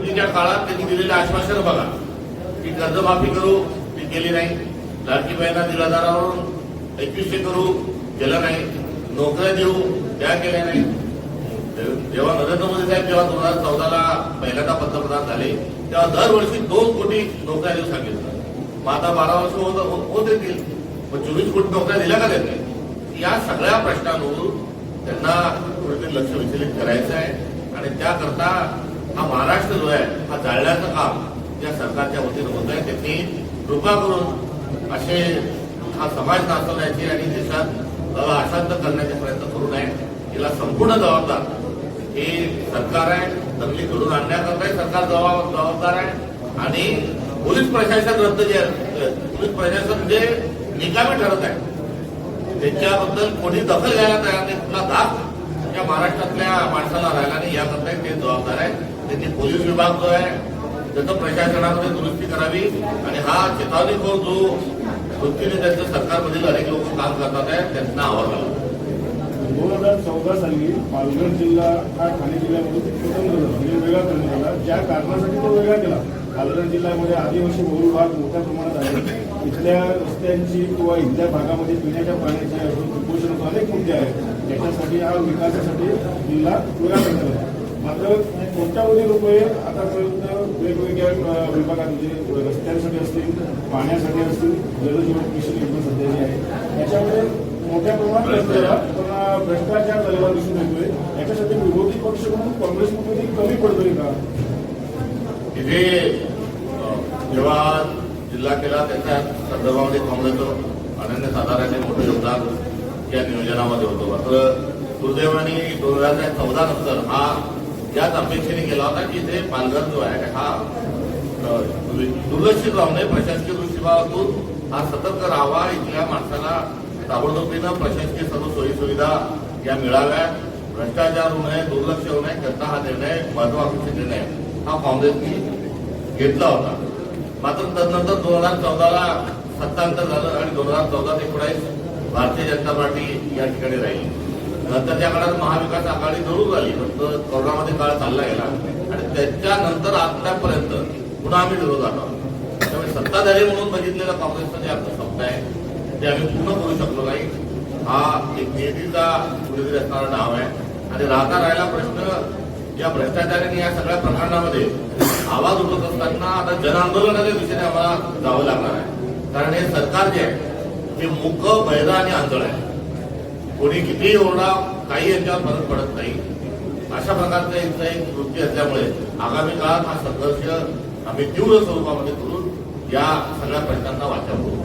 मोदीच्या काळात त्यांनी दिलेले आश्वासन बघा. की कर्जमाफी करू ती केली नाही. लाडकी बहिणा दीड एकवीसशे करू केलं नाही. नोकऱ्या देऊ त्या केल्या नाही. जेव्हा नरेंद्र मोदी साहेब जेव्हा दोन हजार चौदाला पहिल्यांदा पंतप्रधान झाले तेव्हा दरवर्षी दोन कोटी नोकऱ्या देऊ सांगितलं. मग आता बारा वर्ष होत होत येतील. मग चोवीस कोटी नोकऱ्या दिल्या का त्यांनी? या सगळ्या प्रश्नांवर त्यांना लक्ष विचलित करायचं आहे. आणि त्याकरता जो आहे. हा जाळण्याचं काम या सरकारच्या वतीनं होत आहे. त्यांनी कृपा करून असे हा समाज नाचवण्याची आणि देशात अशांत करण्याचे प्रयत्न करू नये. याला संपूर्ण जबाबदार हे सरकार आहे. दंगली घडून आणण्याकरताही सरकार जबाबदार आहे. आणि पोलीस प्रशासन रद्द जे पोलीस प्रशासन जे निकामी ठरत आहे त्याच्याबद्दल कोणी दखल घ्यायला तयार नाही. कुठला दाब या महाराष्ट्रातल्या माणसाला राहिला नाही याकरता ते जबाबदार आहे त्यांनी पोलीस विभाग जो आहे. त्याचं प्रशासनामध्ये दुरुस्ती करावी आणि हा चेतावणीखोर जो वृत्तीने त्यांचं सरकारमधील अनेक लोक काम करतात आहे त्यांना आवाज दोन हजार चौदा साली पालघर जिल्हा हा ठाणे जिल्ह्यामधून स्वतंत्र झाला म्हणजे वेगळा करण्यात आला ज्या कारणासाठी तो वेगळा केला. पालघर जिल्ह्यामध्ये आदिवासी बहुल भाग मोठ्या प्रमाणात आहे. इथल्या रस्त्यांची किंवा इथल्या भागामध्ये पिण्याच्या पाण्याची कुपोषण अनेक मुद्दे आहेत. त्याच्यासाठी हा विकासासाठी जिल्हा वेगळा करण्यात आला. मात्र कोट्यावधी रुपये आतापर्यंत वेगवेगळ्या विभागांमध्ये रस्त्यांसाठी असतील पाण्यासाठी असतील जलजीवन मिशन योजना सध्या जी आहे त्याच्यामध्ये मोठ्या प्रमाणात पण भ्रष्टाचार झालेला दिसून येतोय. याच्यासाठी विरोधी पक्ष म्हणून काँग्रेसमध्ये कमी पडतोय का? इथे जेव्हा जिल्हा केला त्याच्या संदर्भामध्ये काँग्रेसचं अनन्य अनन्यसाधारण मोठं योगदान या नियोजनामध्ये होतं. मात्र दुर्दैवाने दोन हजार चौदा नंतर हा याच अपेक्षेने गेला होता की इथे पालघर जो आहे हा दुर्लक्षित राहू नये प्रशासकीय दृष्टिकोनातून हा सतर्क राहावा. इथल्या माणसाला ताबडतोबीनं प्रशासकीय सर्व सोयी सुविधा या मिळाव्या भ्रष्टाचार होऊ नये दुर्लक्ष होऊ नये करता हा निर्णय महत्वाकांक्षी निर्णय हा काँग्रेसनी घेतला होता. मात्र तदनंतर दोन हजार चौदाला सत्तांतर झालं आणि दोन हजार चौदा ते एकोणावीस भारतीय जनता पार्टी या ठिकाणी राहील. नंतर त्या काळात महाविकास आघाडी जरूर झाली फक्त कोरोनामध्ये काळ चालला गेला. आणि त्याच्यानंतर आतापर्यंत पुन्हा आम्ही विरोधात आहोत. त्यामुळे सत्ताधारी म्हणून बघितलेला काँग्रेसचा जे आमचं स्वप्न आहे ते आम्ही पूर्ण करू शकलो नाही. हा एक नियतीचा कुठेतरी असणारा डाव आहे. आणि राहता राहिला प्रश्न या भ्रष्टाचाराने या सगळ्या प्रकरणामध्ये आवाज उठवत असताना आता जनआंदोलनाच्या दिशेने आम्हाला जावं लागणार आहे. कारण हे सरकार जे आहे ते मुख बैदा आणि आंधळ आहे. कोणी कितीही ओरडा काही यांच्यावर फरक पडत नाही. अशा प्रकारचं यांचं एक वृत्ती असल्यामुळे आगामी काळात हा संघर्ष आम्ही तीव्र स्वरूपामध्ये करून या सगळ्या प्रश्नांना वाचा करू